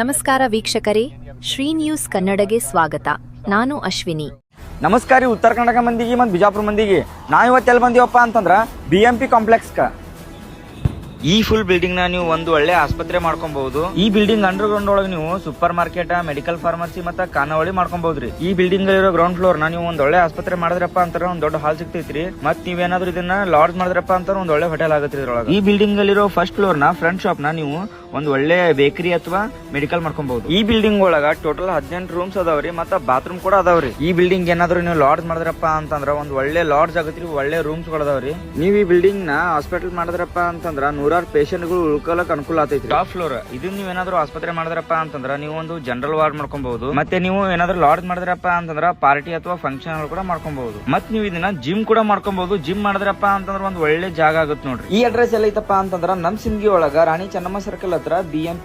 ನಮಸ್ಕಾರ ವೀಕ್ಷಕರೇ ಶ್ರೀ ನ್ಯೂಸ್ ಕನ್ನಡಗೆ ಸ್ವಾಗತ. ನಾನು ಅಶ್ವಿನಿ. ನಮಸ್ಕಾರ ರೀ ಉತ್ತರ ಕರ್ನಾಟಕ ಮಂದಿಗೆ ಮತ್ತು ಬಿಜಾಪುರ ಮಂದಿಗೆ. ನಾ ಇವತ್ತು ಎಲ್ಲಿ ಬಂದೀವಪ್ಪ ಅಂತಂದ್ರ ಬಿ ಎಂ ಪಿ ಕಾಂಪ್ಲೆಕ್ಸ್ ಈ ಫುಲ್ ಬಿಲ್ಡಿಂಗ್ನ ನೀವು ಒಂದು ಒಳ್ಳೆ ಆಸ್ಪತ್ರೆ ಮಾಡ್ಕೊಬಹುದು. ಈ ಬಿಲ್ಡಿಂಗ್ ಅಂಡರ್ ಗ್ರೌಂಡ್ ಒಳಗೆ ನೀವು ಸೂಪರ್ ಮಾರ್ಕೆಟ್ ಮೆಡಿಕಲ್ ಫಾರ್ಮಸಿ ಮತ್ತೆ ಖಾನಾವಳಿ ಮಾಡ್ಕೊಬಹುದ್ರಿ ಈ ಬಿಲ್ಡಿಂಗ್ ಇರೋ ಗ್ರೌಂಡ್ ಫ್ಲೋರ್ನ ನೀವು ಒಂದ್ ಒಳ್ಳೆ ಆಸ್ಪತ್ರೆ ಮಾಡಿದ್ರಪ್ಪ ಅಂತಾರ ಒಂದ್ ದೊಡ್ಡ ಹಾಲ್ ಸಿಗ್ತೈತ್ರಿ. ಮತ್ ನೀವೇನಾದ್ರೂ ಇದನ್ನ ಲಾಡ್ಜ್ ಮಾಡಿದ್ರಪ್ಪ ಅಂತ ಒಂದ್ ಒಳ್ಳೆ ಹೋಟೆಲ್ ಆಗತ್ತೆ ಇದ್ರೊಳಗೆ. ಈ ಬಿಲ್ಡಿಂಗ್ ಅಲ್ಲಿರೋ ಫಸ್ಟ್ ಫ್ಲೋರ್ನ ಫ್ರಂಟ್ ಶಾಪ್ನ ನೀವು ಒಂದ್ ಒಳ್ಳೆ ಬೇಕರಿ ಅಥವಾ ಮೆಡಿಕಲ್ ಮಾಡ್ಕೊಬಹುದು. ಈ ಬಿಲ್ಡಿಂಗ್ ಒಳಗ ಟೋಟಲ್ ಹದಿನೆಂಟು ರೂಮ್ಸ್ ಅದಾವ್ರಿ ಮತ್ತ ಬಾತ್ರೂಮ್ ಕೂಡ ಅದಾವ್ರಿ ಈ ಬಿಲ್ಡಿಂಗ್ ಏನಾದ್ರು ನೀವು ಲಾಡ್ಜ್ ಮಾಡಿದ್ರಪ್ಪ ಅಂತಂದ್ರ, ಒಂದ್ ಒಳ್ಳೆ ಲಾಡ್ಜ್ ಆಗತ್ರಿ, ಒಳ್ಳೆ ರೂಮ್ಸ್ ಅದಾವ್ರಿ ನೀವ್ ಈ ಬಿಲ್ಡಿಂಗ್ನ ಹಾಸ್ಪಿಟಲ್ ಮಾಡಿದ್ರಪ್ಪ ಅಂತಂದ್ರ ನೂರಾರು ಪೇಷಂಟ್ಗಳು ಉಳ್ಕೊಳಕ್ ಅನುಕೂಲ ಆತೈತಿ ಟಾಪ್ ಫ್ಲೋರ್ ಇದು ನೀವ್ ಏನಾದ್ರು ಆಸ್ಪತ್ರೆ ಮಾಡಿದ್ರಪ್ಪ ಅಂತಂದ್ರ ನೀವು ಒಂದು ಜನರಲ್ ವಾರ್ಡ್ ಮಾಡ್ಕೊಬಹುದು. ಮತ್ತೆ ನೀವು ಏನಾದ್ರು ಲಾಡ್ಜ್ ಮಾಡಿದ್ರಪ್ಪ ಅಂತಂದ್ರ ಪಾರ್ಟಿ ಅಥವಾ ಫಂಕ್ಷನ್ ಕೂಡ ಮಾಡ್ಕೊಬಹುದು. ಮತ್ ನೀವು ಇದನ್ನ ಜಿಮ್ ಕೂಡ ಮಾಡ್ಕೊಬಹುದು. ಜಿಮ್ ಮಾಡಿದ್ರಪ್ಪ ಅಂತಂದ್ರ ಒಂದ್ ಒಳ್ಳೆ ಜಾಗ ಆಗುತ್ತೆ ನೋಡ್ರಿ. ಈ ಅಡ್ರೆಸ್ ಎಲ್ಲ ಐತಪ್ಪ ಅಂತಂದ್ರ ನಮ್ ಸಿಂಗಿ ಒಳಗ ರಾಣಿ ಚೆನ್ನಮ್ಮ ಸರ್ಕಲ್ ಹತ್ರ ಬಿ ಎಂ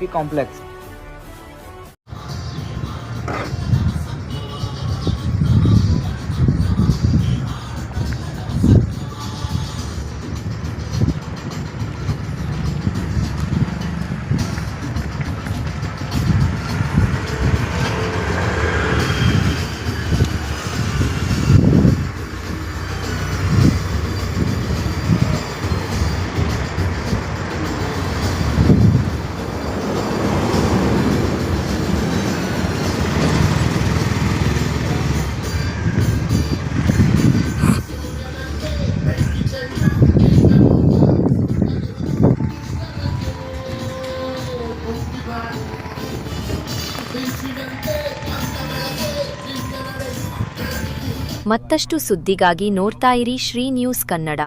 ಮತ್ತಷ್ಟು ಸುದ್ದಿಗಾಗಿ ನೋಡ್ತಾ ಇರಿ ಶ್ರೀ ನ್ಯೂಸ್ ಕನ್ನಡ.